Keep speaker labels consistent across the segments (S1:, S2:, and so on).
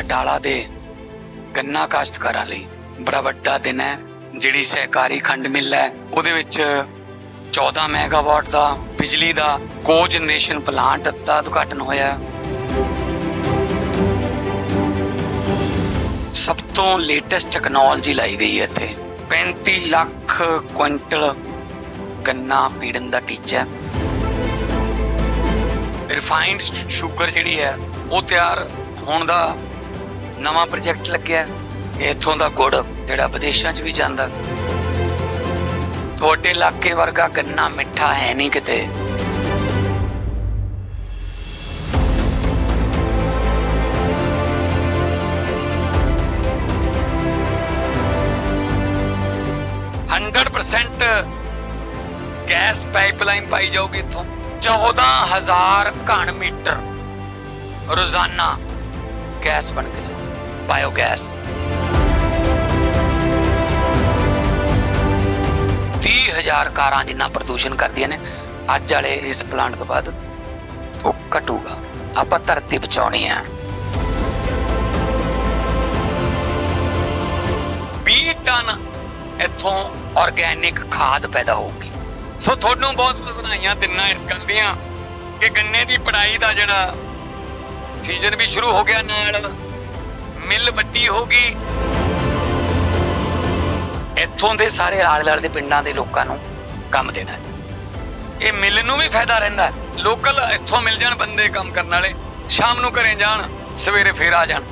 S1: ਬਟਾਲਾ ਦੇ ਗੰਨਾ ਕਾਸ਼ਤਕਾਰਾਂ ਲਈ ਬੜਾ ਵੱਡਾ ਦਿਨ ਹੈ, ਜਿਹੜੀ ਸਹਿਕਾਰੀ ਖੰਡ ਮਿੱਲ ਹੈ। ਉਹਦੇ ਵਿੱਚ 14 ਮੈਗਾਵਾਟ ਦਾ ਬਿਜਲੀ ਦਾ ਕੋ ਜਨਰੇਸ਼ਨ ਪਲਾਂਟ ਦਾ ਉਦਘਾਟਨ ਹੋਇਆ ਸਭ ਤੋਂ ਲੇਟੈਸਟ ਟੈਕਨੋਲੋਜੀ ਲਾਈ ਗਈ ਹੈ ਇੱਥੇ। 35 ਲੱਖ ਕੁਇੰਟਲ ਗੰਨਾ ਪੀੜਨ ਦਾ ਟੀਚਾ ਰਿਫਾਈਨਡ ਸ਼ੂਗਰ ਜਿਹੜੀ ਹੈ, ਉਹ ਤਿਆਰ ਹੋਣ ਦਾ ਨਵਾਂ ਪ੍ਰੋਜੈਕਟ ਲੱਗਿਆ ਹੈ। ਇੱਥੋਂ ਦਾ ਗੁੜ ਜਿਹੜਾ ਵਿਦੇਸ਼ਾਂ 'ਚ ਵੀ ਜਾਂਦਾ ਤੁਹਾਡੇ ਇਲਾਕੇ ਵਰਗਾ ਗੰਨਾ ਮਿੱਠਾ ਹੈ ਨਹੀਂ ਕਿਤੇ ਹੰਡਰਡ ਪਰਸੈਂਟ ਗੈਸ ਪਾਈਪਲਾਈਨ ਪਾਈ ਜਾਊਗੀ ਇੱਥੋਂ 14000 ਘਣ ਮੀਟਰ ਰੋਜ਼ਾਨਾ ਗੈਸ ਬਣ ਕੇ ਬਾਇਓਗੈਸ 30000 ਕਾਰਾਂ ਜਿੰਨਾ ਪ੍ਰਦੂਸ਼ਣ ਕਰਦੀਆਂ ਨੇ, ਅੱਜ ਵਾਲੇ ਇਸ ਪਲਾਂਟ ਤੋਂ ਬਾਅਦ ਉਹ ਘਟੂਗਾ। ਆਪਾਂ ਧਰਤੀ ਬਚਾਉਣੀ ਆ 20 ਟਨ ਇੱਥੋਂ ਆਰਗੈਨਿਕ ਖਾਦ ਪੈਦਾ ਹੋਊਗੀ। ਸੋ ਤੁਹਾਨੂੰ ਬਹੁਤ ਬਹੁਤ ਵਧਾਈਆਂ ਦਿਨਾਂ ਇਸ ਗੱਲ ਦੀਆਂ ਕਿ ਗੰਨੇ ਦੀ ਪੜਾਈ ਦਾ ਜਿਹੜਾ ਸੀਜ਼ਨ ਵੀ ਸ਼ੁਰੂ ਹੋ ਗਿਆ ਨਾਲ ਮਿਲ ਵੱਡੀ ਹੋ ਗਈ। ਇੱਥੋਂ ਦੇ ਸਾਰੇ ਆਲੇ ਦੁਆਲੇ ਦੇ ਪਿੰਡਾਂ ਦੇ ਲੋਕਾਂ ਨੂੰ ਕੰਮ ਦੇਣਾ ਹੈ। ਇਹ ਮਿੱਲ ਨੂੰ ਵੀ ਫਾਇਦਾ ਰਹਿੰਦਾ ਲੋਕਲ ਇੱਥੋਂ ਮਿਲ ਜਾਣ, ਬੰਦੇ ਕੰਮ ਕਰਨ ਵਾਲੇ ਸ਼ਾਮ ਨੂੰ ਘਰੇ ਜਾਣ, ਸਵੇਰੇ ਫੇਰ ਆ ਜਾਣ।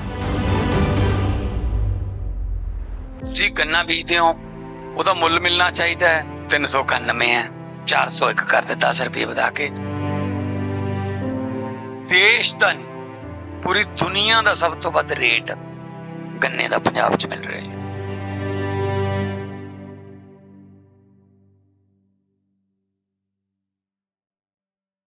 S1: ਜੀ ਗੰਨਾ ਬੀਜਦੇ ਹੋ, ਉਹਦਾ ਮੁੱਲ ਮਿਲਣਾ ਚਾਹੀਦਾ ਹੈ। 391 ਹੈ। 401 ਕਰ ਦੇ 10 ਰੁਪਏ ਵਧਾ ਕੇ। ਦੇਸ਼ ਦਾ ਪੂਰੀ ਦੁਨੀਆ ਦਾ ਸਭ ਤੋਂ ਵੱਧ ਰੇਟ ਗੰਨੇ ਦਾ ਪੰਜਾਬ 'ਚ ਮਿਲ ਰਿਹਾ ਹੈ।